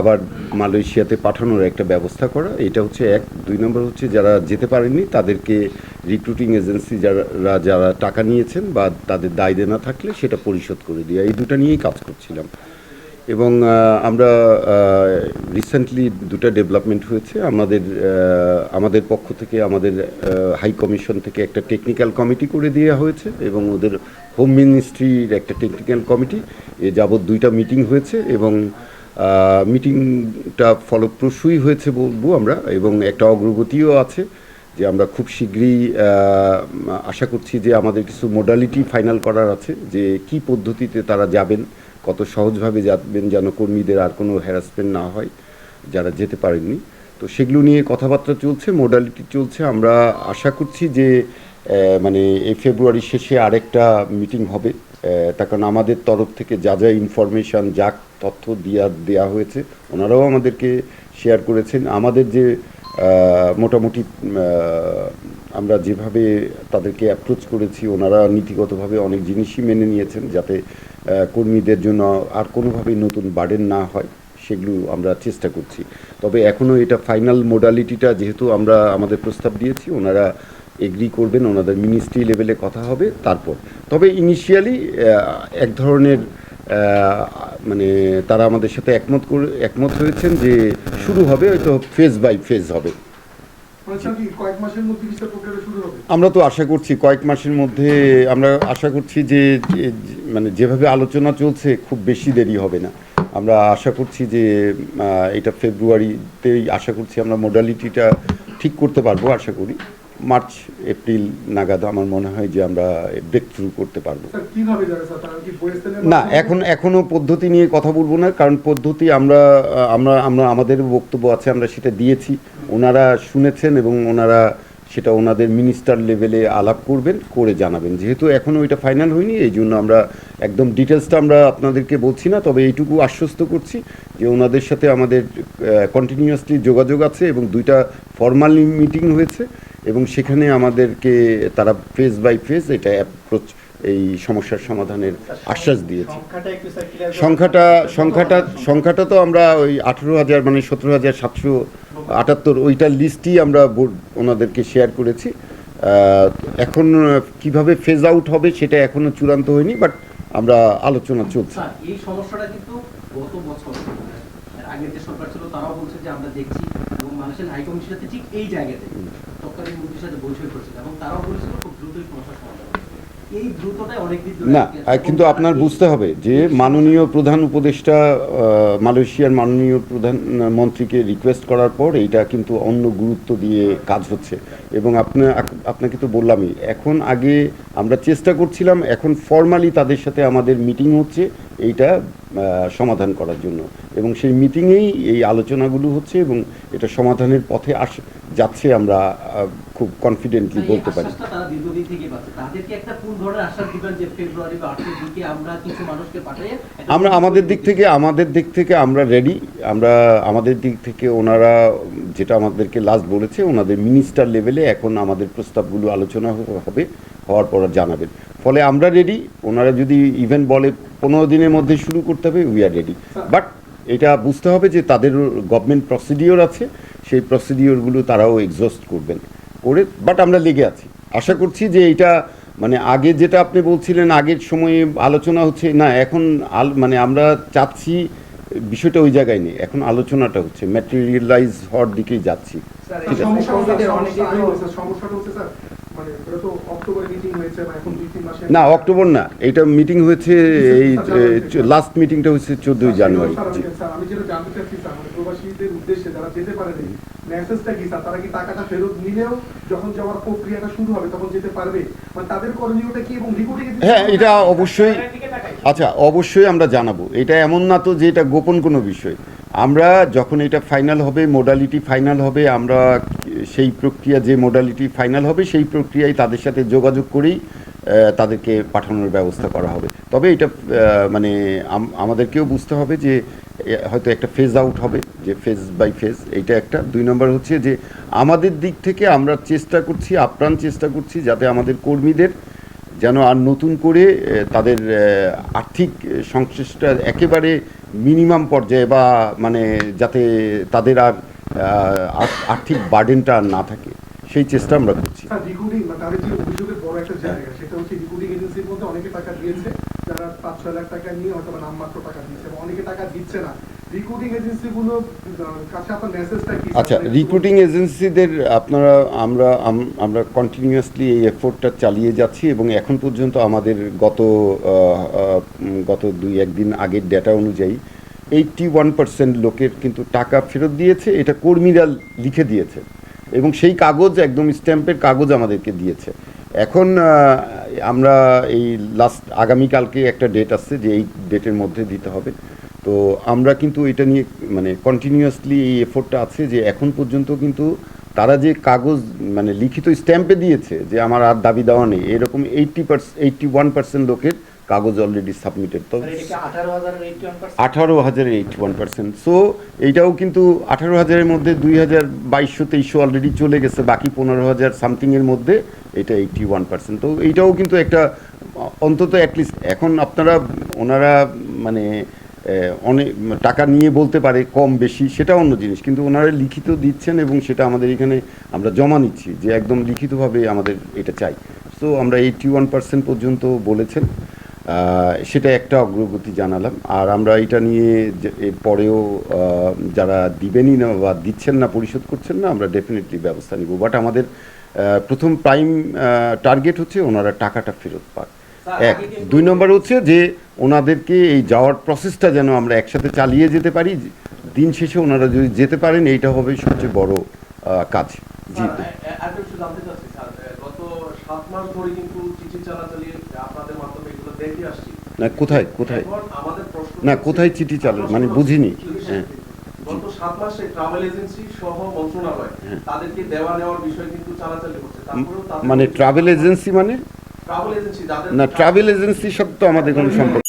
আবার মালয়েশিয়াতে পাঠানোর একটা ব্যবস্থা করা। এটা হচ্ছে এক। দুই নম্বর হচ্ছে যারা যেতে পারেননি, তাদেরকে রিক্রুটিং এজেন্সি যারা যারা টাকা নিয়েছেন বা তাদের দায় দেনা থাকলে সেটা পরিশোধ করে দেওয়া এই দুটো নিয়েই কাজ করছিলাম। এবং আমরা রিসেন্টলি দুটো ডেভেলপমেন্ট হয়েছে। আমাদের আমাদের পক্ষ থেকে, আমাদের হাই কমিশন থেকে একটা টেকনিক্যাল কমিটি করে দেওয়া হয়েছে এবং ওদের হোম মিনিস্ট্রির একটা টেকনিক্যাল কমিটি এ যাবৎ দুইটা মিটিং হয়েছে এবং মিটিংটা ফলপ্রসূই হয়েছে বলব আমরা, এবং একটা অগ্রগতিও আছে যে আমরা খুব শীঘ্রই আশা করছি যে আমাদের কিছু মোডালিটি ফাইনাল করার আছে, যে কি পদ্ধতিতে তারা যাবেন, কত সহজভাবে যাবেন যেন কর্মীদের আর কোনো হ্যারাসমেন্ট না হয়, যারা যেতে পারেননি। তো সেগুলো নিয়ে কথাবার্তা চলছে মোডালিটি চলছে, আমরা আশা করছি যে মানে এই ফেব্রুয়ারি শেষে আরেকটা মিটিং হবে। তার কারণ আমাদের তরফ থেকে যা যা ইনফরমেশান, যা তথ্য দেওয়া দেওয়া হয়েছে, ওনারাও আমাদেরকে শেয়ার করেছেন। আমাদের যে মোটামুটি আমরা যেভাবে তাদেরকে অ্যাপ্রোচ করেছি, ওনারা নীতিগতভাবে অনেক জিনিসই মেনে নিয়েছেন যাতে কর্মীদের জন্য আর কোনোভাবেই নতুন বার্ডেন না হয়, সেগুলো আমরা চেষ্টা করছি। তবে এখনও এটা ফাইনাল মোডালিটিটা যেহেতু আমরা আমাদের প্রস্তাব দিয়েছি, ওনারা এগ্রি করবেন ওনাদের মিনিস্ট্রি লেভেলে কথা হবে তারপর। তবে ইনিশিয়ালি এক ধরনের মানে তারা আমাদের সাথে একমত করে একমত হয়েছেন যে শুরু হবে হয়তো ফেজ বাই ফেজ হবে। আমরা তো আশা করছি কয়েক মাসের মধ্যে আমরা আশা করছি যে- মানে যেভাবে আলোচনা চলছে খুব বেশি দেরি হবে না। আমরা আশা করছি যে এটা ফেব্রুয়ারিতেই আশা করছি আমরা মোডালিটিটা ঠিক করতে পারব আশা করি। মার্চ এপ্রিল নাগাদ আমার মনে হয় যে আমরা ব্রেক থ্রু করতে পারব। না এখন এখনও পদ্ধতি নিয়ে কথা বলব না কারণ পদ্ধতি আমরা আমরা আমরা আমাদের বক্তব্য আছে আমরা সেটা দিয়েছি। ওনারা শুনেছেন এবং ওনারা সেটা ওনাদের মিনিস্টার লেভেলে আলাপ করবেন করে জানাবেন। যেহেতু এখনও এটা ফাইনাল হয়নি এই জন্য আমরা একদম ডিটেলসটা আমরা আপনাদেরকে বলছি না তবে এইটুকু আশ্বস্ত করছি যে ওনাদের সাথে আমাদের কন্টিনিউয়াসলি যোগাযোগ আছে এবং দুইটা ফর্মাল মিটিং হয়েছে। এবং সেখানে আমাদেরকে তারা ফেজ বাই ফেজ এটা অ্যাপ্রোচ এই সমস্যার সমাধানের আশ্বাস দিয়েছে। সংখ্যাটা। সংখ্যাটা সংখ্যাটা সংখ্যাটা তো আমরা ওই আঠেরো হাজার মানে সতেরো হাজার সাতশো আটাত্তর ওইটার লিস্টই আমরা বোর্ড- ওনাদেরকে শেয়ার করেছি। এখন কীভাবে ফেজ আউট হবে সেটা এখনও চূড়ান্ত হয়নি বাট আমরা আলোচনা চলছে। এই সমস্যাটা কিন্তু গত বছর আগের যে সরকার ছিল তারাও বলছে যে আমরা দেখছি এবং মানুষের হাই কমিশনের সাথে ঠিক এই জায়গাতে তৎকালীন মন্ত্রীর সাথে বৈঠক করেছিল এবং তারাও বলেছিল খুব দ্রুতই সমস্যার সমাধান না কিন্তু আপনার বুঝতে হবে যে মাননীয় প্রধান উপদেষ্টা মালয়েশিয়ার মাননীয় প্রধান মন্ত্রীকে রিকোয়েস্ট করার পর এইটা কিন্তু অন্য গুরুত্ব দিয়ে কাজ হচ্ছে। এবং আপনার আপনাকে তো বললামই এখন আগে আমরা চেষ্টা করছিলাম এখন ফর্মালি তাদের সাথে আমাদের মিটিং হচ্ছে। এইটা সমাধান করার জন্য। এবং সেই মিটিংয়েই এই আলোচনাগুলো হচ্ছে এবং এটা সমাধানের পথে আস যাচ্ছে আমরা খুব কনফিডেন্টলি বলতে পারি। আমরা আমাদের দিক থেকে আমাদের দিক থেকে আমরা রেডি আমরা আমাদের দিক থেকে ওনারা যেটা আমাদেরকে লাস্ট বলেছে ওনাদের মিনিস্টার লেভেলে এখন আমাদের প্রস্তাবগুলো আলোচনা হবে হওয়ার পর জানাবেন। ফলে আমরা রেডি ওনারা যদি ইভেন বলে পনেরো দিনের মধ্যে শুরু করতে হবে উই আর রেডি বাট এটা বুঝতে হবে যে তাদের গভর্নমেন্ট প্রসিডিওর আছে সেই প্রসিডিওরগুলো তারাও এক্সস্ট করবেন। করে বাট আমরা লেগে আছি। আশা করছি যে এটা মানে আগে যেটা আপনি বলছিলেন আগের সময়ে আলোচনা হচ্ছে না এখন আল মানে আমরা চাচ্ছি বিষয়টা ওই জায়গায় নেই। এখন আলোচনাটা হচ্ছে ম্যাটেরিয়ালাইজ হওয়ার দিকেই যাচ্ছি। স্যার, ঠিক আছে। মানে হয়েছে না অক্টোবর না এটা মিটিং হয়েছে এই লাস্ট মিটিংটা হচ্ছে চোদ্দোই জানুয়ারি। স্যার, জি। আমি- স্যার, আমি যেটা জানতে চাচ্ছি স্যার মানে মানে হ্যাঁ এটা অবশ্যই আচ্ছা অবশ্যই আমরা জানাব। এটা এমন না তো যে এটা গোপন কোনো বিষয়। আমরা যখন এটা ফাইনাল হবে মোডালিটি ফাইনাল হবে আমরা সেই প্রক্রিয়া যে মোডালিটি ফাইনাল হবে, সেই প্রক্রিয়ায় তাদের সাথে যোগাযোগ করেই তাদেরকে পাঠানোর ব্যবস্থা করা হবে। তবে এটা মানে আমাদেরকেও বুঝতে হবে যে হয়তো একটা ফেজ আউট হবে, যে ফেজ বাই ফেজ এটা একটা। দুই নম্বর হচ্ছে যে, আমাদের দিক থেকে আমরা চেষ্টা করছি, আপ্রাণ চেষ্টা করছি যাতে আমাদের কর্মীদের যেন আর নতুন করে তাদের আর্থিক সংশ্লিষ্ট একেবারে মিনিমাম পর্যায়ে বা মানে যাতে তাদের আর- আর্থিক বার্ডেনটা আর না থাকে সেই চেষ্টা আমরা করছি। যারা পাঁচ ছয় লাখ টাকা নিয়ে হয়তো নামমাত্র টাকা দিচ্ছে অনেকে টাকা দিচ্ছে না। আচ্ছা রিক্রুটিং এজেন্সিদের আপনারা আমরা আমরা কন্টিনিউয়াসলি এই এফোর্টটা চালিয়ে যাচ্ছি এবং এখন পর্যন্ত আমাদের গত গত দুই একদিন আগের ডেটা অনুযায়ী এইটটি ওয়ান পার্সেন্ট লোকের কিন্তু টাকা ফেরত দিয়েছে, এটা কর্মীরা লিখে দিয়েছে। এবং সেই কাগজ একদম স্ট্যাম্পের কাগজ আমাদেরকে দিয়েছে। এখন আমরা এই লাস্ট আগামীকালকে একটা ডেট আসছে যে এই ডেটের মধ্যে দিতে হবে। তো আমরা কিন্তু এটা নিয়ে মানে কন্টিনিউয়াসলি এই এফোর্টটা আছে যে এখন পর্যন্ত কিন্তু তারা যে কাগজ মানে লিখিত স্ট্যাম্পে দিয়েছে যে আমার আর দাবি দেওয়া নেই, এরকম eighty percent eighty one percent লোকের কাগজ অলরেডি সাবমিটেড তো আঠারো হাজার এইটি ওয়ান হাজারের পার্সেন্ট সো এইটাও কিন্তু আঠারো হাজারের মধ্যে দুই হাজার বাইশশো তেইশশো অলরেডি চলে গেছে বাকি পনেরো হাজার সামথিংয়ের মধ্যে এটা এইটটি ওয়ান পার্সেন্ট তো এইটাও কিন্তু একটা অন্তত অ্যাটলিস্ট এখন আপনারা ওনারা মানে অনেক টাকা নিয়ে বলতে পারে কম বেশি সেটা অন্য জিনিস। কিন্তু ওনারা লিখিত দিচ্ছেন এবং সেটা আমাদের এখানে আমরা জমা নিচ্ছি যে একদম লিখিতভাবে আমাদের এটা চাই। সো আমরা এইটটি ওয়ান পার্সেন্ট পর্যন্ত বলেছেন। সেটা একটা অগ্রগতি জানালাম। আর আমরা এটা নিয়ে যে এর পরেও যারা দিবেনই না বা দিচ্ছেন না পরিশোধ করছেন না আমরা ডেফিনেটলি ব্যবস্থা নিব। বাট আমাদের প্রথম প্রাইম টার্গেট হচ্ছে ওনারা টাকাটা ফেরত পাক। এক। দুই নম্বর হচ্ছে যে ওনাদেরকে এই যাওয়ার প্রসেসটা যেন আমরা একসাথে চালিয়ে যেতে পারি দিন শেষে ওনারা যদি যেতে পারেন এইটা হবে সবচেয়ে বড় কাজ। জি। সাত মাস ধরে কিন্তু চিঠি চালাচালি আপনাদের মাধ্যমে এগুলো দেখে আসছি না কোথায় কোথায় না, কোথায় চিঠি চালু মানে বুঝিনি। হ্যাঁ। গত সাত মাসে ট্রাভেল এজেন্সি সহ মন্ত্রণালয় হ্যাঁ। তাদেরকে দেওয়া নেওয়ার বিষয় কিন্তু চালাচালি হচ্ছে মানে ট্রাভেল এজেন্সি মানে ট্রাভেল এজেন্সি যাদের না ট্রাভেল এজেন্সি সব তো আমাদের কোনো সম্পর্ক